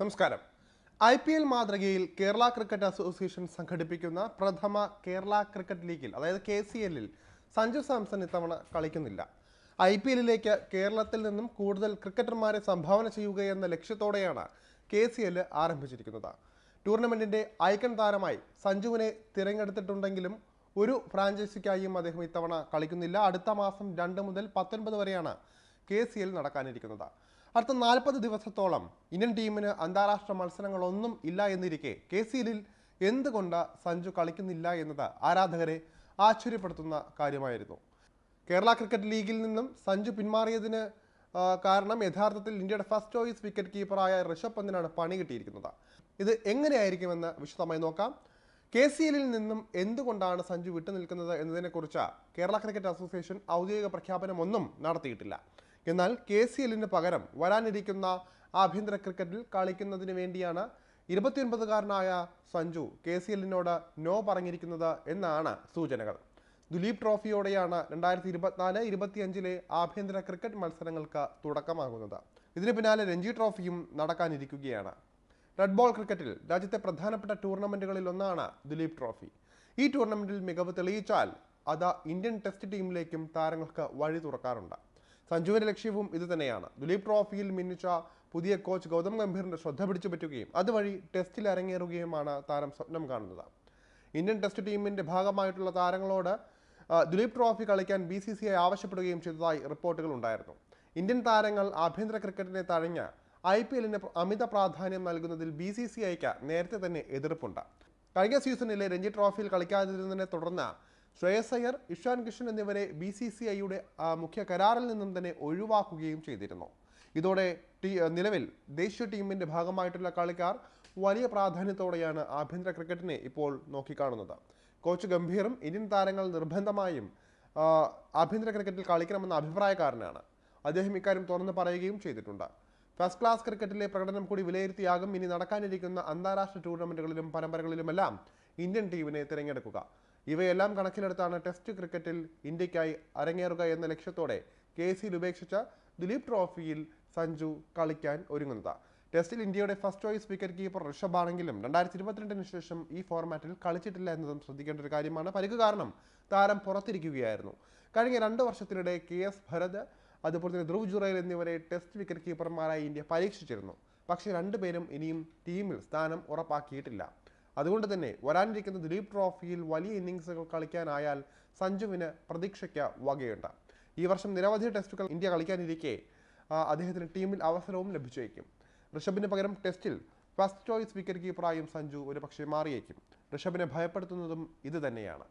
നമസ്കാരം. I P L മാതൃകയിൽ Kerala cricket association സംഘടിപ്പിക്കുന്ന പ്രഥമ കേരള ക്രിക്കറ്റ് ലീഗിൽ അതായത് കെ സി എല്ലിൽ സഞ്ജു സാംസൺ ഇത്തവണ കളിക്കുന്നില്ല. ഐ പി എല്ലിലേക്ക് കേരളത്തിൽ നിന്നും കൂടുതൽ ക്രിക്കറ്റർമാരെ സംഭാവന ചെയ്യുക എന്ന ലക്ഷ്യത്തോടെയാണ് കെ സി എൽ ആരംഭിച്ചിരിക്കുന്നത്. ടൂർണമെന്റിന്റെ ഐക്കൺ താരമായി സഞ്ജുവിനെ തിരഞ്ഞെടുത്തിട്ടുണ്ടെങ്കിലും ഒരു ഫ്രാഞ്ചൈസിക്കായും അദ്ദേഹം ഇത്തവണ കളിക്കുന്നില്ല. അടുത്ത മാസം രണ്ട് മുതൽ പത്തൊൻപത് വരെയാണ് കെ സി എൽ നടക്കാനിരിക്കുന്നത്. അടുത്ത നാൽപ്പത് ദിവസത്തോളം ഇന്ത്യൻ ടീമിന് അന്താരാഷ്ട്ര മത്സരങ്ങളൊന്നും ഇല്ല എന്നിരിക്കെ കെ സി എല്ലിൽ എന്തുകൊണ്ട് സഞ്ജു കളിക്കുന്നില്ല എന്നത് ആരാധകരെ ആശ്ചര്യപ്പെടുത്തുന്ന കാര്യമായിരുന്നു. കേരള ക്രിക്കറ്റ് ലീഗിൽ നിന്നും സഞ്ജു പിന്മാറിയതിന് കാരണം യഥാർത്ഥത്തിൽ ഇന്ത്യയുടെ ഫസ്റ്റ് ചോയ്സ് വിക്കറ്റ് കീപ്പറായ ഋഷഭ് പന്തിനാണ് പണി കിട്ടിയിരിക്കുന്നത്. ഇത് എങ്ങനെയായിരിക്കുമെന്ന് വിശദമായി നോക്കാം. കെ സി എല്ലിൽ നിന്നും എന്തുകൊണ്ടാണ് സഞ്ജു വിട്ടുനിൽക്കുന്നത് എന്നതിനെക്കുറിച്ച് കേരള ക്രിക്കറ്റ് അസോസിയേഷൻ ഔദ്യോഗിക പ്രഖ്യാപനമൊന്നും നടത്തിയിട്ടില്ല. എന്നാൽ കെ സി എല്ലിന് പകരം വരാനിരിക്കുന്ന ആഭ്യന്തര ക്രിക്കറ്റിൽ കളിക്കുന്നതിന് വേണ്ടിയാണ് ഇരുപത്തിയൊൻപതുകാരനായ സഞ്ജു കെ സി എല്ലിനോട് നോ പറഞ്ഞിരിക്കുന്നത് എന്നാണ് സൂചനകൾ. ദുലീപ് ട്രോഫിയോടെയാണ് രണ്ടായിരത്തി ഇരുപത്തിനാല് ഇരുപത്തിയഞ്ചിലെ ആഭ്യന്തര ക്രിക്കറ്റ് മത്സരങ്ങൾക്ക് തുടക്കമാകുന്നത്. ഇതിന് പിന്നാലെ രഞ്ജി ട്രോഫിയും നടക്കാനിരിക്കുകയാണ്. റെഡ് ബോൾ ക്രിക്കറ്റിൽ രാജ്യത്തെ പ്രധാനപ്പെട്ട ടൂർണമെന്റുകളിൽ ഒന്നാണ് ദുലീപ് ട്രോഫി. ഈ ടൂർണമെന്റിൽ മികവ് തെളിയിച്ചാൽ അത് ഇന്ത്യൻ ടെസ്റ്റ് ടീമിലേക്കും താരങ്ങൾക്ക് വഴി തുറക്കാറുണ്ട്. സഞ്ജുവിന്റെ ലക്ഷ്യവും ഇത് തന്നെയാണ്. ദുലീപ് ട്രോഫിയിൽ മിന്നിച്ച പുതിയ കോച്ച് ഗൗതം ഗംഭീറിന്റെ ശ്രദ്ധ പിടിച്ചു പറ്റുകയും അതുവഴി ടെസ്റ്റിൽ അരങ്ങേറുകയുമാണ് താരം സ്വപ്നം കാണുന്നത്. ഇന്ത്യൻ ടെസ്റ്റ് ടീമിന്റെ ഭാഗമായിട്ടുള്ള താരങ്ങളോട് ദുലീപ് ട്രോഫി കളിക്കാൻ ബി സി സി ഐ ആവശ്യപ്പെടുകയും ചെയ്തതായി റിപ്പോർട്ടുകൾ ഉണ്ടായിരുന്നു. ഇന്ത്യൻ താരങ്ങൾ ആഭ്യന്തര ക്രിക്കറ്റിനെ തഴഞ്ഞ് ഐ പി എല്ലിന് അമിത പ്രാധാന്യം നൽകുന്നതിൽ ബി സി സി ഐക്ക് നേരത്തെ തന്നെ എതിർപ്പുണ്ട്. കഴിഞ്ഞ സീസണിലെ രഞ്ജി ട്രോഫിയിൽ കളിക്കാതിരുന്നതിനെ തുടർന്ന് ശ്രേയസ് അയ്യർ ഇഷാൻ കിഷൻ എന്നിവരെ ബി സി സി ഐയുടെ മുഖ്യ കരാറിൽ നിന്നും തന്നെ ഒഴിവാക്കുകയും ചെയ്തിരുന്നു. ഇതോടെ ടീ നിലവിൽ ദേശീയ ടീമിന്റെ ഭാഗമായിട്ടുള്ള കളിക്കാർ വലിയ പ്രാധാന്യത്തോടെയാണ് ആഭ്യന്തര ക്രിക്കറ്റിനെ ഇപ്പോൾ നോക്കിക്കാണുന്നത്. കോച്ച് ഗംഭീറും ഇന്ത്യൻ താരങ്ങൾ നിർബന്ധമായും ആഭ്യന്തര ക്രിക്കറ്റിൽ കളിക്കണമെന്ന അഭിപ്രായക്കാരനാണ്. അദ്ദേഹം ഇക്കാര്യം തുറന്നു പറയുകയും ചെയ്തിട്ടുണ്ട്. ഫസ്റ്റ് ക്ലാസ് ക്രിക്കറ്റിലെ പ്രകടനം കൂടി വിലയിരുത്തിയാകും ഇനി നടക്കാനിരിക്കുന്ന അന്താരാഷ്ട്ര ടൂർണമെന്റുകളിലും പരമ്പരകളിലുമെല്ലാം ഇന്ത്യൻ ടീമിനെ തിരഞ്ഞെടുക്കുക. ഇവയെല്ലാം കണക്കിലെടുത്താണ് ടെസ്റ്റ് ക്രിക്കറ്റിൽ ഇന്ത്യക്കായി അരങ്ങേറുക എന്ന ലക്ഷ്യത്തോടെ കെ സിയിൽ ഉപേക്ഷിച്ച ദിലീപ് ട്രോഫിയിൽ സഞ്ജു കളിക്കാൻ ഒരുങ്ങുന്നത്. ടെസ്റ്റിൽ ഇന്ത്യയുടെ first choice wicket keeper Rishabh ആണെങ്കിലും രണ്ടായിരത്തി ഇരുപത്തിരണ്ടിന് ശേഷം ഈ ഫോർമാറ്റിൽ കളിച്ചിട്ടില്ല എന്നതും ശ്രദ്ധിക്കേണ്ട ഒരു കാര്യമാണ്. പരിക്ക് കാരണം താരം പുറത്തിരിക്കുകയായിരുന്നു. കഴിഞ്ഞ രണ്ട് വർഷത്തിനിടെ കെ എസ് ഭരത് അതുപോലെ തന്നെ ധ്രുവ് ജുറൈൽ എന്നിവരെ ടെസ്റ്റ് വിക്കറ്റ് കീപ്പർമാരായി ഇന്ത്യ പരീക്ഷിച്ചിരുന്നു. പക്ഷേ രണ്ടുപേരും ഇനിയും ടീമിൽ സ്ഥാനം ഉറപ്പാക്കിയിട്ടില്ല. അതുകൊണ്ട് തന്നെ വരാനിരിക്കുന്ന ദിലീപ് ട്രോഫിയിൽ വലിയ ഇന്നിങ്സുകൾ കളിക്കാനായാൽ സഞ്ജുവിന് പ്രതീക്ഷയ്ക്ക് വകയുണ്ട്. ഈ വർഷം നിരവധി ടെസ്റ്റുകൾ ഇന്ത്യ കളിക്കാനിരിക്കെ അദ്ദേഹത്തിന് ടീമിൽ അവസരവും ലഭിച്ചേക്കും. ഋഷഭിന് പകരം ടെസ്റ്റിൽ ഫസ്റ്റ് ചോയ്സ് വിക്കറ്റ് കീപ്പറായും സഞ്ജു ഒരുപക്ഷെ മാറിയേക്കും. ഋഷഭിനെ ഭയപ്പെടുത്തുന്നതും ഇത് തന്നെയാണ്.